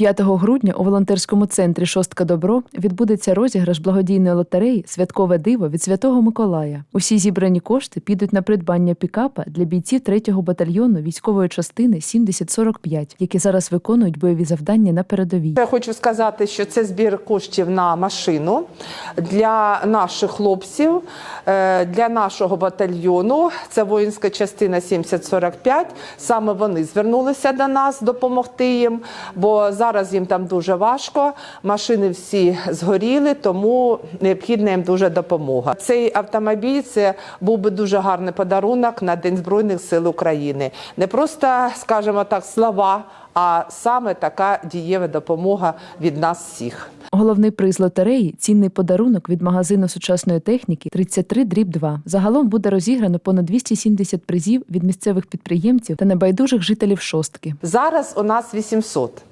5 грудня у волонтерському центрі Шостка Добро відбудеться розіграш благодійної лотереї Святкове диво від Святого Миколая. Усі зібрані кошти підуть на придбання пікапа для бійців 3-го батальйону військової частини 7045, які зараз виконують бойові завдання на передовій. Я хочу сказати, що це збір коштів на машину для наших хлопців, е, для нашого батальйону. Це воїнська частина 7045. Саме вони звернулися до нас допомогти їм, бо зараз їм там дуже важко. Машини всі згоріли, тому необхідна їм дуже допомога. Цей автомобіль це був би дуже гарний подарунок на День Збройних сил України. Не просто, скажімо так, слова, а саме така дієва допомога від нас всіх. Головний приз лотереї цінний подарунок від магазину сучасної техніки 33 дріб 2. Загалом буде розіграно понад 270 призів від місцевих підприємців та небайдужих жителів шостки. Зараз у нас 800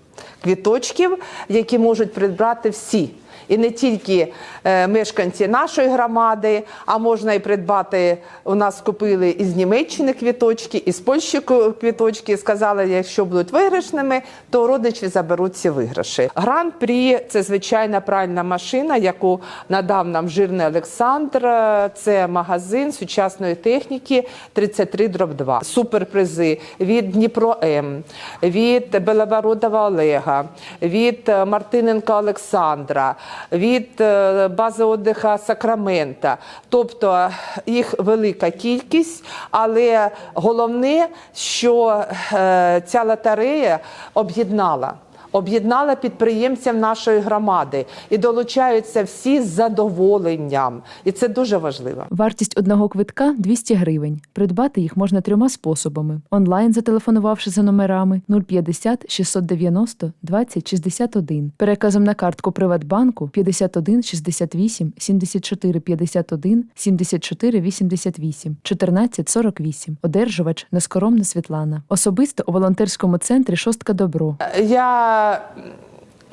квіточків, які можуть придбати всі. І не тільки е, мешканці нашої громади, а можна і придбати. У нас купили із Німеччини квіточки, із Польщі квіточки. Сказали, якщо будуть виграшними, то родичі заберуть ці виграші. Гран-прі це звичайна пральна машина, яку надав нам жирний Олександр. Е, Це магазин сучасної техніки 33 дроб 2. Суперпризи від Дніпро М, від Белобородова Олега, від е, Мартиненка Олександра, від е, бази отдиха Сакрамента. Тобто їх велика кількість, але головне, що е, ця лотерея об'єднала. Об'єднала підприємців нашої громади і долучаються всі з задоволенням, і це дуже важливо. Вартість одного квитка 200 гривень. Придбати їх можна трьома способами: онлайн, зателефонувавши за номерами 050 690 20 61, переказом на картку Приватбанку 51 68 74 51 74 88 14 48. Одержувач Нескоромна Світлана. Особисто у волонтерському центрі Шостка Добро. Я は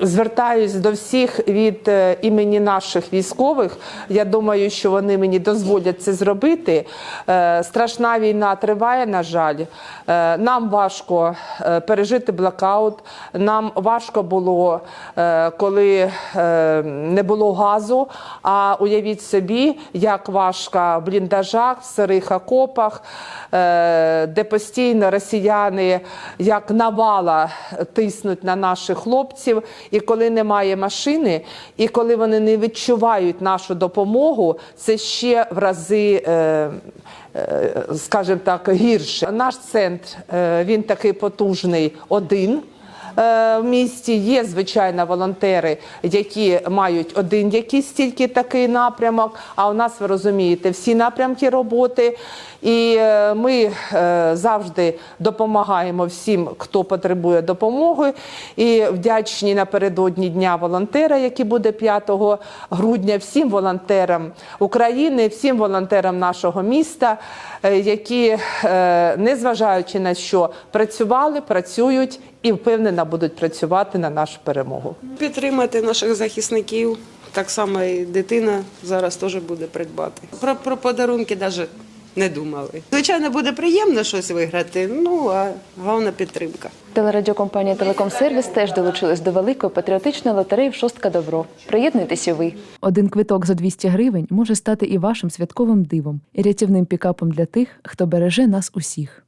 звертаюсь до всіх від е, імені наших військових. Я думаю, що вони мені дозволять це зробити. Е, Страшна війна триває, на жаль. Е, Нам важко пережити блокаут. Нам важко було, коли не було газу. А уявіть собі, як важко в бліндажах, в сирих окопах, де постійно росіяни як навала тиснуть на наших хлопців. І коли немає машини, і коли вони не відчувають нашу допомогу, це ще в рази. Е, е, Скажімо так, гірше. Наш центр е, він такий потужний один в місті. Є звичайно волонтери, які мають один якийсь тільки такий напрямок. А у нас ви розумієте всі напрямки роботи. І е, ми е, завжди допомагаємо всім, хто потребує допомоги. І вдячні напередодні дня волонтера, який буде 5 грудня, всім волонтерам України, всім волонтерам нашого міста, е, які, е, незважаючи на що, працювали, працюють і впевнено будуть працювати на нашу перемогу. Підтримати наших захисників. Так само і дитина зараз теж буде придбати. Про, про подарунки навіть не думали. Звичайно, буде приємно щось виграти, ну а головна підтримка. Телерадіокомпанія Телекомсервіс теж долучилась до великої патріотичної лотереї Шостка Добро. Приєднуйтеся ви. Один квиток за 200 гривень може стати і вашим святковим дивом, і рятівним пікапом для тих, хто береже нас усіх.